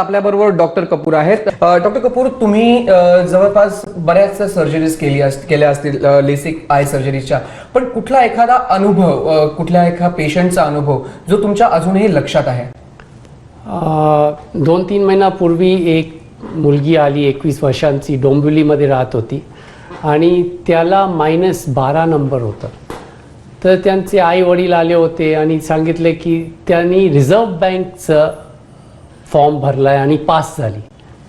आपल्याबरोबर डॉक्टर कपूर आहेत. डॉक्टर कपूर तुम्ही जवळपास बऱ्याच सर्जरीज केली अस- केल्या असतील लेसिक आय सर्जरीच्या पण कुठला एखादा अनुभव कुठल्या एका पेशंटचा अनुभव जो तुमच्या अजूनही लक्षात आहे? दोन तीन महिन्यापूर्वी एक मुलगी आली एकवीस वर्षांची डोंबिवलीमध्ये राहत होती. आणि त्याला मायनस बारा नंबर होता. तर त्यांचे आई वडील आले होते आणि सांगितले की त्यांनी रिझर्व्ह बँकचं फॉर्म भरला आहे आणि पास झाली.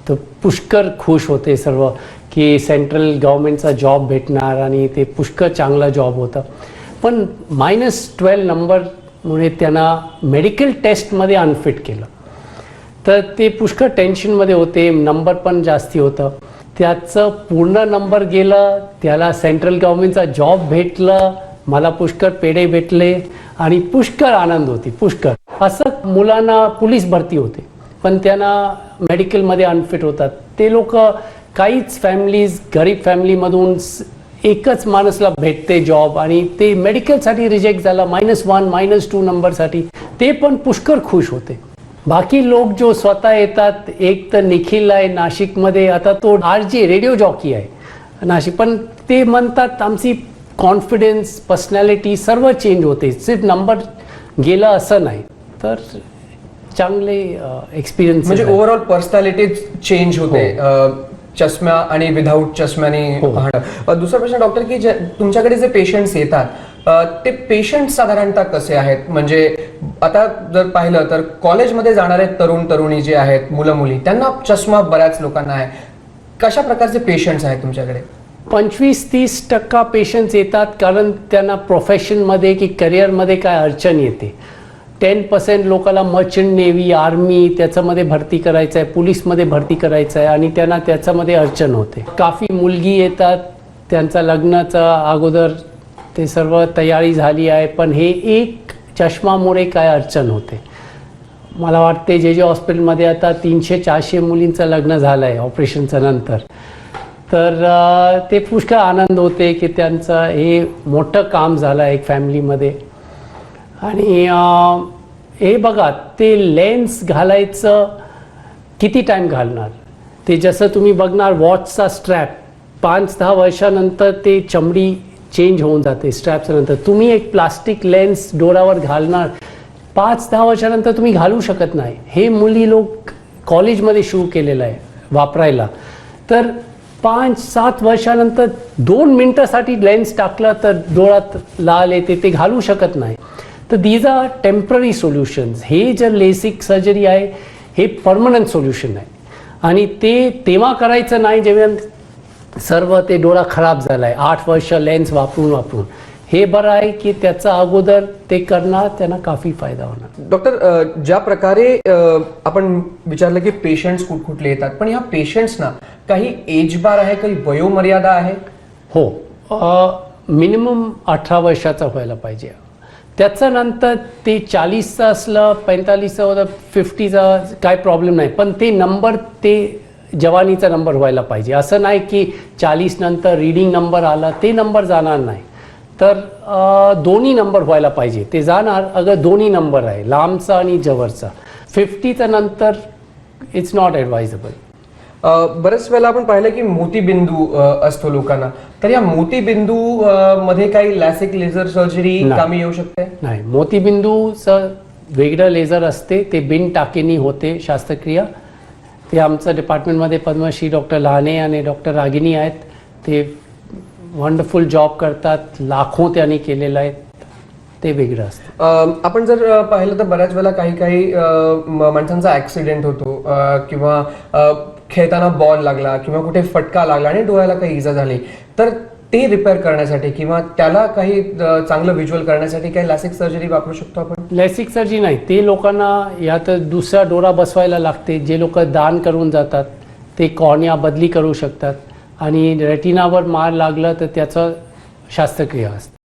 तर पुष्कर खुश होते सर्व की सेंट्रल गव्हर्मेंटचा जॉब भेटणार आणि ते पुष्कर चांगला जॉब होता. पण मायनस ट्वेल्व नंबरमुळे त्यांना मेडिकल टेस्टमध्ये अनफिट केलं. तर ते पुष्कळ टेन्शनमध्ये होते नंबर पण जास्ती होतं. त्याचं पूर्ण नंबर गेलं त्याला सेंट्रल गव्हर्मेंटचा जॉब भेटलं मला पुष्कळ पेढे भेटले आणि पुष्कळ आनंद होती पुष्कळ असं मुलांना पोलीस भरती होते. पण त्यांना मेडिकलमध्ये अनफिट होतात. ते लोक काहीच फॅमिलीज गरीब फॅमिलीमधून एकच माणूसला भेटते जॉब आणि ते मेडिकलसाठी रिजेक्ट झाला मायनस वन मायनस टू नंबरसाठी ते पण पुष्कळ खुश होते. बाकी लोक जो स्वतः येतात एक तर निखिल आहे नाशिकमध्ये आता तो आर जे रेडिओ जॉकी आहे नाशिक पण ते म्हणतात आमची कॉन्फिडन्स पर्सनॅलिटी सर्व चेंज होते. सिर्फ नंबर गेला असं नाही. तर चांगले एक्सपिरियन्स म्हणजे ओव्हरऑल पर्सनॅलिटी चेंज होते चष्म्या आणि विदाऊट चष्म्याने हो. पाहणं. दुसरा प्रश्न डॉक्टर की तुमच्याकडे जे पेशंट्स येतात ते पेशंट साधारणतः कसे आहेत? म्हणजे आता जर पाहिलं तर कॉलेजमध्ये जाणारे तरुण तरुणी जे आहेत मुलं मुली त्यांना चष्मा बऱ्याच लोकांना आहे. कशा प्रकारचे पेशंट्स आहेत तुमच्याकडे? पंचवीस तीस टक्का पेशंट्स येतात कारण त्यांना प्रोफेशनमध्ये की करिअरमध्ये काय अडचण येते. टेन पर्सेंट लोकांना मर्चंट नेव्ही आर्मी त्याच्यामध्ये भरती करायचं आहे पोलीसमध्ये भरती करायचं आहे आणि त्यांना त्याच्यामध्ये अडचण होते. काफी मुलगी येतात त्यांचा लग्नाचा अगोदर ते सर्व तयारी झाली आहे पण हे एक चष्मामुळे काय अडचण होते? मला वाटते जे जे हॉस्पिटलमध्ये आता तीनशे चारशे मुलींचं लग्न झालं आहे ऑपरेशनच्या नंतर. तर ते पुष्कळ आनंद होते की त्यांचं हे मोठं काम झालं आहे एक फॅमिलीमध्ये आणि हे बघा ते लेन्स घालायचं किती टाईम घालणार? ते जसं तुम्ही बघणार वॉचचा स्ट्रॅप पाच दहा वर्षानंतर ते चमडी चेंज होऊन जाते स्ट्रॅपच्या नंतर. तुम्ही एक प्लास्टिक लेन्स डोळ्यावर घालणार पाच दहा वर्षानंतर तुम्ही घालू शकत नाही. हे मुली लोक कॉलेजमध्ये सुरू केलेलं आहे वापरायला. तर पाच सात वर्षानंतर दोन मिनटासाठी लेन्स टाकलं तर डोळ्यात लाल येते ते घालू शकत नाही. तर दीज आर टेंपररी सोल्युशन्स हे जर लेसिक सर्जरी आहे हे परमनंट सोल्युशन आहे. आणि ते तेव्हा करायचं नाही जेव्हा सर्व ते डोळा खराब झाला आहे आठ वर्ष लेन्स वापरून वापरून. हे बरं आहे की त्याचा अगोदर ते करणार त्यांना काफी फायदा होणार. डॉक्टर ज्या प्रकारे आपण विचारलं की पेशंट्स कुठकुठले येतात पण ह्या पेशंट्सना काही एज बार आहे काही वयोमर्यादा आहे? हो. मिनिमम अठरा वर्षाचा व्हायला पाहिजे. त्याच्यानंतर ते चाळीसचं असलं पैंतालीसचं होतं फिफ्टीचा काय प्रॉब्लेम नाही. पण ते नंबर ते जवानीचा नंबर व्हायला पाहिजे. असं नाही की चाळीस नंतर रीडिंग नंबर आला ते नंबर जाणार नाही. तर दोन्ही नंबर व्हायला पाहिजे. ते जाणार अगर दोन्ही नंबर आहे लांबचा आणि जवळचा. फिफ्टीचं नंतर इट्स नॉट ॲडवायजेबल बरेच वेळेला आपण पाहिलं की मोतीबिंदू अ, असतो लोकांना. तर या मोतीबिंदू अ, मध्ये काही लॅसिक लेझर सर्जरी. कामी येऊ शकते? नाही. मोतीबिंदूचं वेगळं लेझर असते ते बिन टाकेनी होते शस्त्रक्रिया. ते आमचं डिपार्टमेंटमध्ये पद्मश्री डॉक्टर लहाने आणि डॉक्टर रागिनी आहेत. ते वंडरफुल जॉब करतात. लाखो त्यांनी केलेलं आहे. ते वेगळं असतं. आपण जर पाहिलं तर बऱ्याच वेळेला काही काही माणसांचा ऍक्सिडेंट होतो किंवा खेळताना बॉल लागला किंवा कुठे फटका लागला आणि डोळ्याला काही इजा झाली तर ते रिपेअर करण्यासाठी किंवा त्याला काही चांगलं व्हिज्युअल करण्यासाठी काही लॅसिक सर्जरी वापरू शकतो आपण? लॅसिक सर्जरी नाही. ते लोकांना यात दुसरा डोळा बसवायला लागते. जे लोक दान करून जातात ते कॉर्निया बदली करू शकतात. आणि रेटिनावर मार लागलं तर त्याचं शास्त्रक्रिया असते.